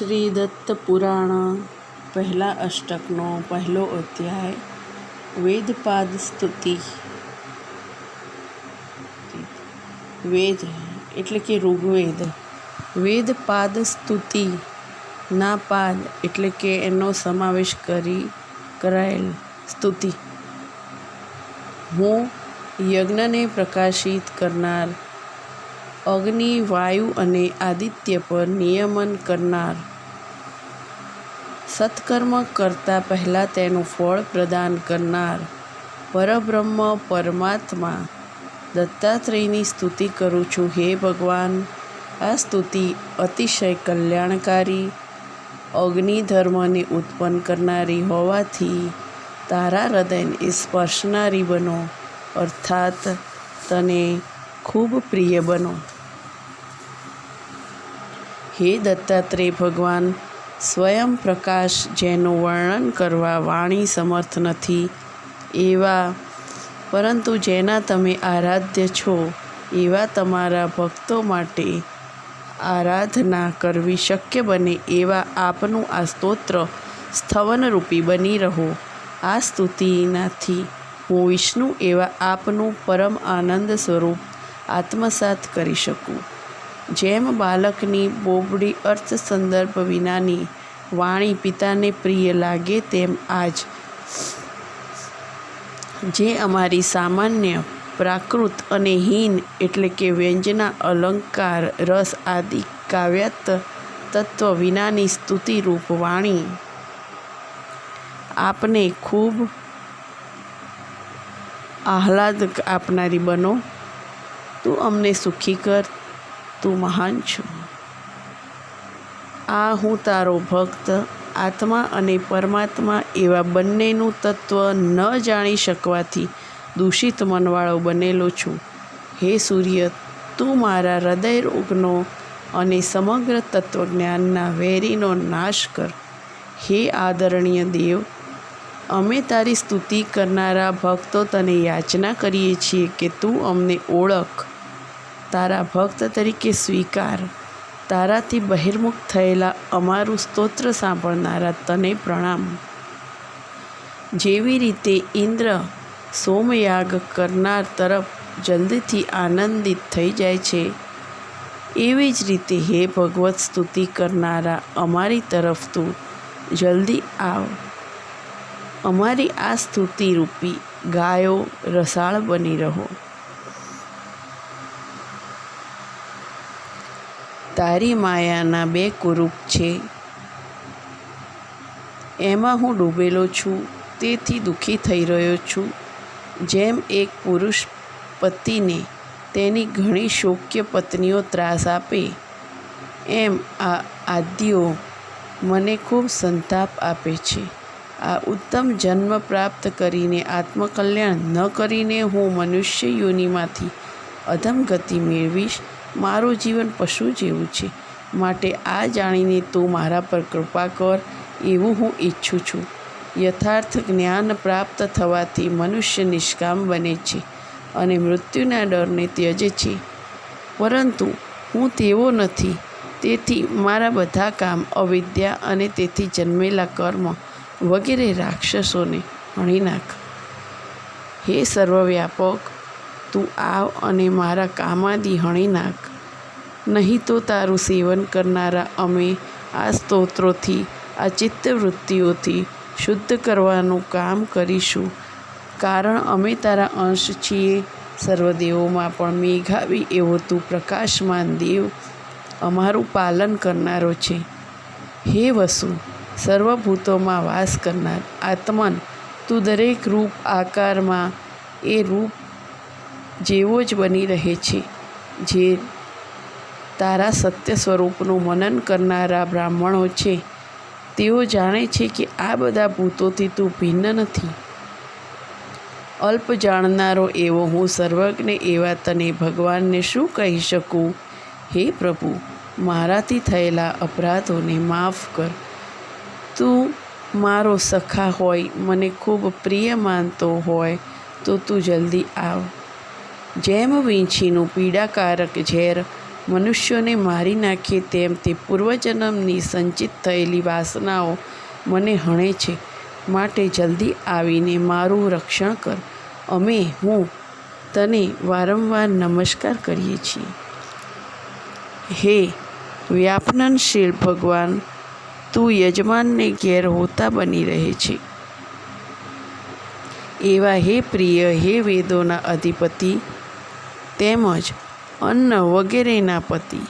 શ્રી દત્ત પુરાણ પહેલા અષ્ટકનો પહેલો અધ્યાય વેદપાદ સ્તુતિ વેદ એટલે કે ઋગ્વેદ વેદપાદ સ્તુતિ ના પાદ એટલે કે એનો સમાવેશ કરી કરાયેલ સ્તુતિ હું યજ્ઞને પ્રકાશિત કરનાર અગ્નિ વાયુ અને આદિત્ય પર નિયમન કરનાર સત્કર્મ કરતાં પહેલાં તેનું ફળ પ્રદાન કરનાર પરબ્રહ્મ પરમાત્મા દત્તાત્રેયની સ્તુતિ કરું છું હે ભગવાન. આ સ્તુતિ અતિશય કલ્યાણકારી, અગ્નિધર્મને ઉત્પન્ન કરનારી હોવાથી તારા હૃદયને સ્પર્શનારી બનો, અર્થાત તને ખૂબ પ્રિય બનો. હે દત્તાત્રેય ભગવાન સ્વયં પ્રકાશ જેનું વર્ણન કરવા વાણી સમર્થ નથી, એવા, પરંતુ જેના તમે આરાધ્ય છો, એવા તમારા ભક્તો માટે આરાધના કરવી શક્ય બને, એવા આપનું આ સ્તોત્ર સ્થવનરૂપી બની રહો. આ સ્તુતિનાથી હું વિષ્ણુ એવા આપનું પરમ આનંદ સ્વરૂપ આત્મસાત કરી શકું. જેમ બાળકની બોબડી અર્થ સંદર્ભ વિનાની વાણી પિતાને પ્રિય લાગે તેમ આજ. જે અમારી સામાન્ય, પ્રાકૃત અને હીન એટલે કે વ્યંજના, અલંકાર, રસ આદિ કાવ્યાત તત્વ વિનાની સ્તુતિરૂપ વાણી. આપને ખૂબ આહલાદ આપનારી બનો. તું અમને સુખી કર તું મહાન છો. આ હું તારો ભક્ત, આત્મા અને પરમાત્મા એવા બંનેનું તત્વ ન જાણી શકવાથી દૂષિત મનવાળો બનેલો છું. હે સૂર્ય, તું મારા હૃદય રોગનો અને સમગ્ર તત્વજ્ઞાનના વેરીનો નાશ કર. હે આદરણીય દેવ, અમે તારી સ્તુતિ કરનારા ભક્તો તને યાચના કરીએ છીએ કે તું અમને ઓળખ. તારા ભક્ત તરીકે સ્વીકાર. તારાથી બહિર્મુખ થયેલા અમારું સ્તોત્ર સાંભળનારા તને પ્રણામ. જેવી રીતે ઇન્દ્ર સોમયાગ કરનાર તરફ જલ્દીથી આનંદિત થઈ જાય છે, એવી જ રીતે હે ભગવત સ્તુતિ કરનારા અમારી તરફ તું જલ્દી આવ. અમારી આ સ્તુતિરૂપી ગાયો રસાળ બની રહો. તારી માયાના બે કુરૂપ છે. એમાં હું ડૂબેલો છું, તેથી દુઃખી થઈ રહ્યો છું. જેમ એક પુરુષ પતિને તેની ઘણી શોક્ય પત્નીઓ ત્રાસ આપે, એમ આ આદ્યો મને ખૂબ સંતાપ આપે છે. આ ઉત્તમ જન્મ પ્રાપ્ત કરીને આત્મકલ્યાણ ન કરીને હું મનુષ્ય યોનિમાંથી અધમ ગતિ મેળવીશ મારું જીવન પશુ જેવું છે. માટે આ જાણીને તું મારા પર કૃપા કર, એવું હું ઈચ્છું છું. યથાર્થ જ્ઞાન પ્રાપ્ત થવાથી મનુષ્ય નિષ્કામ બને છે અને મૃત્યુના ડરને ત્યજે છે. પરંતુ હું તેવો નથી. તેથી મારા બધા કામ અવિદ્યા અને તેથી જન્મેલા કર્મ વગેરે રાક્ષસોને હણી નાખ. હે સર્વવ્યાપક તું આવ અને મારા કામાદી હણી નાખ. નહીં તો તારું સેવન કરનારા અમે આ સ્તોત્રોથી, આ ચિત્તવૃત્તિઓથી શુદ્ધ કરવાનું કામ કરીશું. કારણ અમે તારા અંશ છીએ. સર્વદેવોમાં પણ મેઘાવી એવો તું પ્રકાશમાન દેવ. અમારું પાલન કરનારો છે. હે વસુ, સર્વભૂતોમાં વાસ કરનાર આત્મન, તું દરેક રૂપ આકારમાં એ રૂપ જેવો જ બની રહે છે, જે તારા સત્ય સ્વરૂપનું મનન કરનારા બ્રાહ્મણો છે, તેઓ જાણે છે કે આ બધા ભૂતોથી તું ભિન્ન નથી. અલ્પ જાણનારો એવો હું સર્વજ્ઞ એવા તને ભગવાનને શું કહી શકું? હે પ્રભુ, મારાથી થયેલા અપરાધોને માફ કર. તું મારો સખા હોય, મને ખૂબ પ્રિય માનતો હોય, તો તું જલ્દી આવ. જેમ વીંછીનું પીડાકારક ઝેર મનુષ્યોને મારી નાખે તેમ તે પૂર્વજન્મની સંચિત થયેલી વાસનાઓ મને હણે છે. માટે જલ્દી આવીને મારું રક્ષણ કર. અમે, હું, તને વારંવાર નમસ્કાર કરીએ છીએ. હે વ્યાપનનશીલ ભગવાન, તું યજમાનને ઘેર હોતા બની રહે છે. એવા હે પ્રિય હે વેદોના અધિપતિ તેમજ અન્ન વગેરેના પતિ.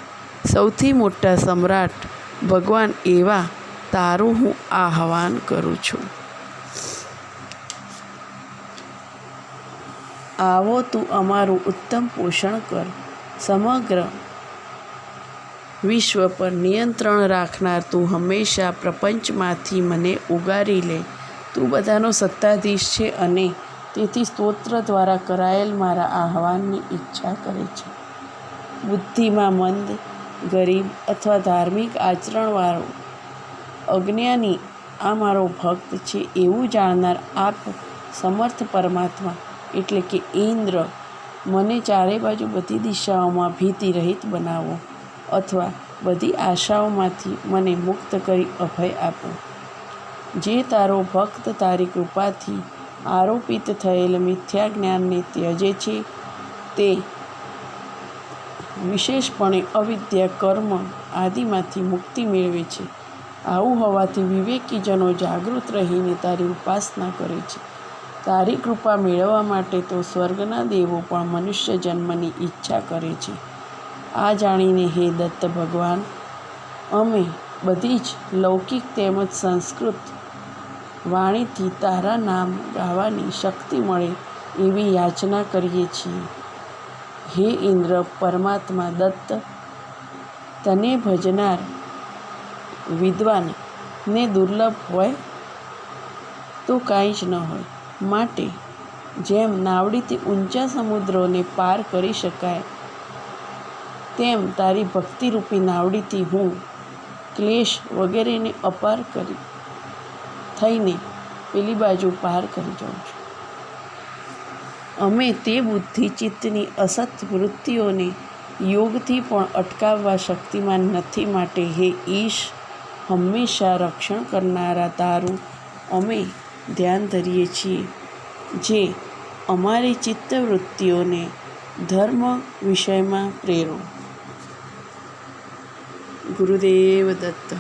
સૌથી મોટા સમ્રાટ ભગવાન એવા તારું હું આહવાન કરું છું. આવો તું અમારું ઉત્તમ પોષણ કર. સમગ્ર વિશ્વ પર નિયંત્રણ રાખનાર તું હંમેશા પ્રપંચમાંથી મને ઉગારી લે. તું બધાનો સત્તાધીશ છે અને તેથી સ્તોત્ર દ્વારા કરાયેલ મારા આહવાનની ઈચ્છા કરે છે. બુદ્ધિમાં મંદ, ગરીબ અથવા ધાર્મિક આચરણવાળો અજ્ઞાની આ મારો ભક્ત છે એવું જાણનાર આપ સમર્થ પરમાત્મા એટલે કે ઇન્દ્ર મને ચારે બાજુ બધી દિશાઓમાં ભીતિ રહિત બનાવો અથવા બધી આશાઓમાંથી મને મુક્ત કરી અભય આપો. જે તારો ભક્ત તારી કૃપાથી આરોપિત થયેલ મિથ્યા જ્ઞાનને ત્યજે છે. તે વિશેષપણે અવિદ્યા કર્મ આદિમાંથી મુક્તિ મેળવે છે. આવું હોવાથી વિવેકીજનો જાગૃત રહીને તારી ઉપાસના કરે છે. તારી કૃપા મેળવવા માટે તો સ્વર્ગના દેવો પણ મનુષ્ય જન્મની ઈચ્છા કરે છે. આ જાણીને હે દત્ત ભગવાન, અમે બધી જ લૌકિક તેમજ સંસ્કૃત વાણીથી તારા નામ ગાવાની શક્તિ મળે એવી યાચના કરીએ છીએ. હે ઇન્દ્ર, પરમાત્મા દત્ત, તને ભજનાર વિદ્વાન ને દુર્લભ હોય તો કાંઈ જ ન હોય. માટે જેમ નાવડીથી ઊંચા સમુદ્રોને પાર કરી શકાય, તેમ તારી ભક્તિરૂપી નાવડીથી હું ક્લેશ વગેરેને અપાર કરી થઈને પેલી બાજુ પાર કરી જાઉં છું. અમે તે બુદ્ધિ ચિત્તની અસત વૃત્તિઓને યોગથી પણ અટકાવવા શક્તિમાન નથી માટે હે ઈશ, હંમેશા રક્ષણ કરનારા તારું અમે ધ્યાન ધરીએ છીએ, જે અમારી ચિત્તવૃત્તિઓને ધર્મ વિષયમાં પ્રેરો. ગુરુદેવ દત્ત.